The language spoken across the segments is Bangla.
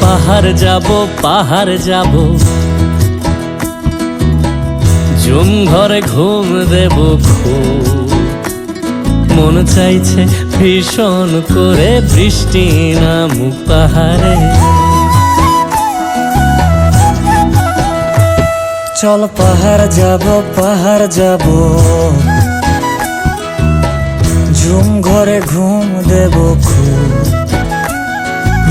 পাহাড় যাব পাহাড় যাব। জুম ঘরে ঘুম দেব মন চাইছে ভীষণ করে বৃষ্টি নামুক পাহাড়ে। চল পাহাড় যাব পাহাড় যাব। ঝুম ঘরে ঘুম দেব খুব।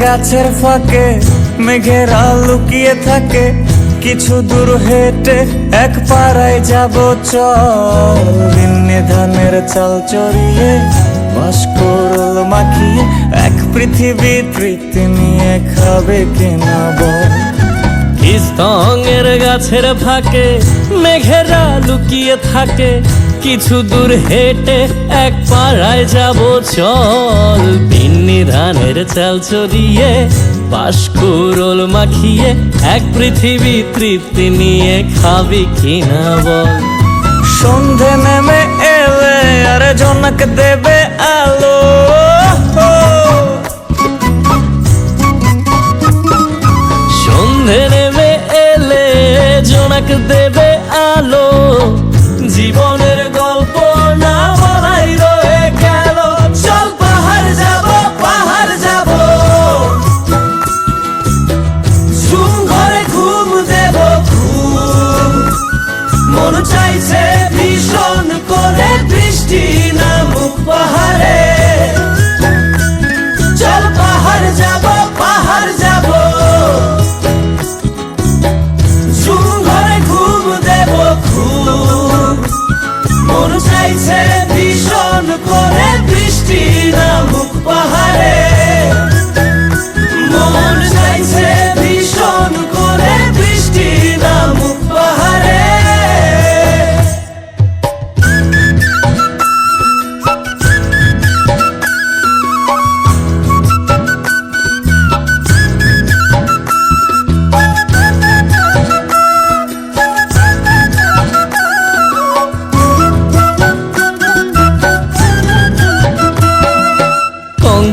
গাছের ফাঁকে মেঘেরা লুকিয়ে থাকে। কিছু দূর হেঁটে এক পাড়ায় যাব চল। চাল চড়িয়ে বাস করল মাখিয়ে এক পৃথিবী তৃপ্তি নিয়ে খাবে কিনা বল। গাছের ফাঁকে মেঘেরা লুকিয়ে থাকে। কিছু দূর হেঁটে এক পাড়ায় যাব চল। পিন্নি ধানের চাল চড়িয়ে পাশকুরল মাখিয়ে এক পৃথিবী তৃপ্তি নিয়ে খাবি কিনা বল। সন্ধে নেমে এলে আর জনক দেবে আলো। সন্ধে নেমে এলে জনক দেবে আলো। নামুক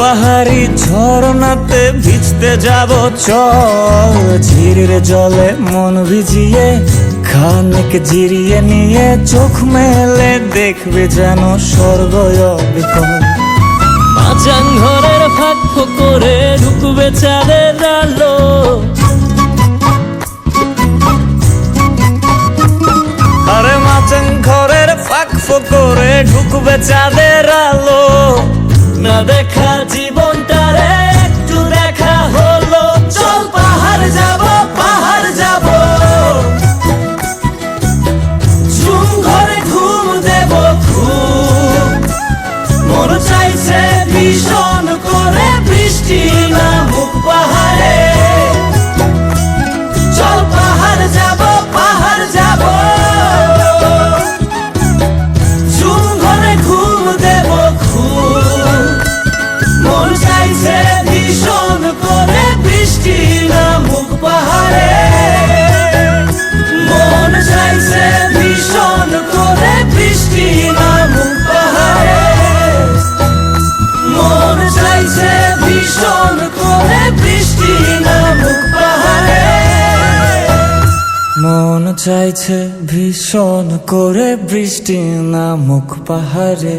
পাহাড়ি ঝর্ণাতে ভিজতে যাব চল ঝিরির জলে মন ভিজিয়ে খানিক জিরিয়ে নিয়ে চোখ মেলে দেখবে যেন স্বর্গ অবিকল। মাচাং ঘরের ফাঁক করে ঢুকবে চাঁদের আলো। আরে মাচেন ঘরের ফাঁক করে ঢুকবে চাঁদের আলো। না দেখা চাইছে চাইছে ভীষণ করে বৃষ্টি নামুক পাহাড়ে।